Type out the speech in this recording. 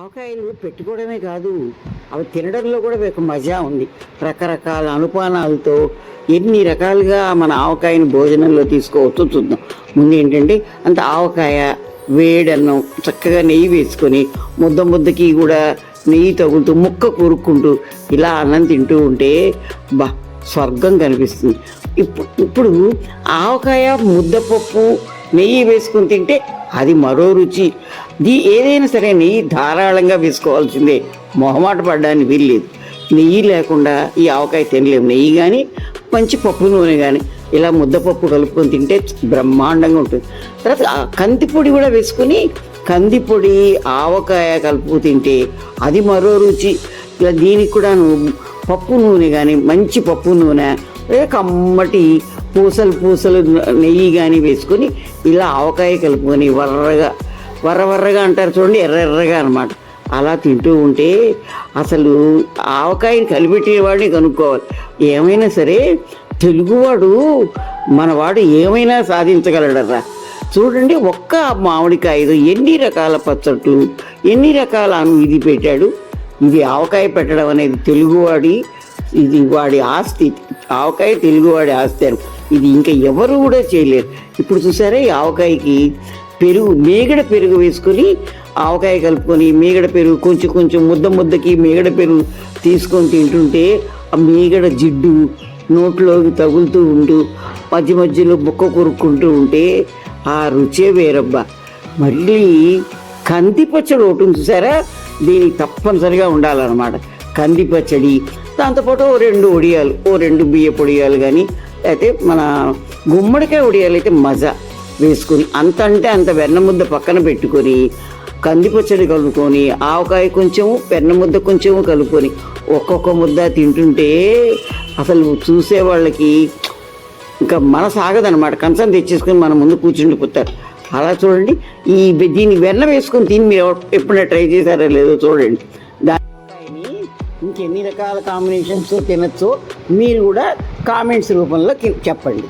ఆవకాయలు పెట్టుకోవడమే కాదు అవి తినడంలో కూడా ఒక మజా ఉంది. రకరకాల అనుపానాలతో ఎన్ని రకాలుగా మన ఆవకాయని భోజనంలో తీసుకోవచ్చో చూద్దాం. ముందు ఏంటంటే అంత ఆవకాయ వేడన్నం చక్కగా నెయ్యి వేసుకొని ముద్ద ముద్దకి కూడా నెయ్యి తగులుతూ ముక్క కూరుక్కుంటూ ఇలా అన్నం తింటూ ఉంటే బా స్వర్గం కనిపిస్తుంది. ఇప్పుడు ఇప్పుడు ఆవకాయ ముద్దపప్పు నెయ్యి వేసుకుని తింటే అది మరో రుచి. దీ ఏదైనా సరే నెయ్యి ధారాళంగా వేసుకోవాల్సిందే. మొహమాట పడడానికి వీల్లేదు. నెయ్యి లేకుండా ఈ ఆవకాయ తినలేము. నెయ్యి కానీ మంచి పప్పు నూనె కానీ ఇలా ముద్దపప్పు కలుపుకొని తింటే బ్రహ్మాండంగా ఉంటుంది. తర్వాత కందిపొడి కూడా వేసుకొని కందిపొడి ఆవకాయ కలుపు తింటే అది మరో రుచి. ఇలా దీనికి కూడాను పప్పు నూనె కానీ మంచి పప్పు నూనె కమ్మటి పూసలు పూసలు నెయ్యి కానీ వేసుకొని ఇలా ఆవకాయ కలుపుకొని వర్రగా వర్ర వర్రగా అంటారు చూడండి ఎర్ర ఎర్రగా అనమాట అలా తింటూ ఉంటే అసలు ఆవకాయని కలిపెట్టేవాడిని కనుక్కోవాలి. ఏమైనా సరే తెలుగువాడు మనవాడు ఏమైనా సాధించగలడరా? చూడండి ఒక్క మామిడికాయతో ఎన్ని రకాల పచ్చట్లు ఎన్ని రకాల ఇది పెట్టాడు? ఇది ఆవకాయ పెట్టడం అనేది తెలుగువాడి ఇది వాడి ఆస్తి. ఆవకాయ తెలుగువాడి ఆస్తి అని. ఇది ఇంకా ఎవరు కూడా చేయలేరు. ఇప్పుడు చూసారా ఈ ఆవకాయకి పెరుగు మేగడ పెరుగు వేసుకొని ఆవకాయ కలుపుకొని మేగడ పెరుగు కొంచెం కొంచెం ముద్ద ముద్దకి మేగడ పెరుగు తీసుకొని తింటుంటే ఆ మేగడ జిడ్డు నోట్లోకి తగులుతూ ఉంటూ మధ్య మధ్యలో బుక్క కొరుక్కుంటూ ఉంటే ఆ రుచే వేరబ్బా. మళ్ళీ కంది పచ్చడి ఒకటి చూసారా? దీనికి తప్పనిసరిగా ఉండాలన్నమాట. కంది పచ్చడి దాంతోపాటు ఓ రెండు ఒడియాలు ఓ రెండు బియ్య పొడియాలు కానీ అయితే మన గుమ్మడికాయ ఒడియాలు అయితే మజా. వేసుకొని అంత అంటే అంత వెన్న ముద్ద పక్కన పెట్టుకొని కందిపచ్చడి కలుపుకొని ఆవకాయ కొంచెము వెన్న ముద్ద కొంచెము కలుపుకొని ఒక్కొక్క ముద్ద తింటుంటే అసలు చూసే వాళ్ళకి ఇంకా మనసు ఆగదనమాట కంచం తెచ్చేసుకొని మన ముందు కూర్చుండిపోతారు అలా చూడండి ఈ దీన్ని వెన్న వేసుకొని తిని మీరు ఎప్పుడైనా ట్రై చేశారో లేదో చూడండి. దాని ఇంకెన్ని రకాల కాంబినేషన్స్ తినచ్చో మీరు కూడా కామెంట్స్ రూపంలో చెప్పండి.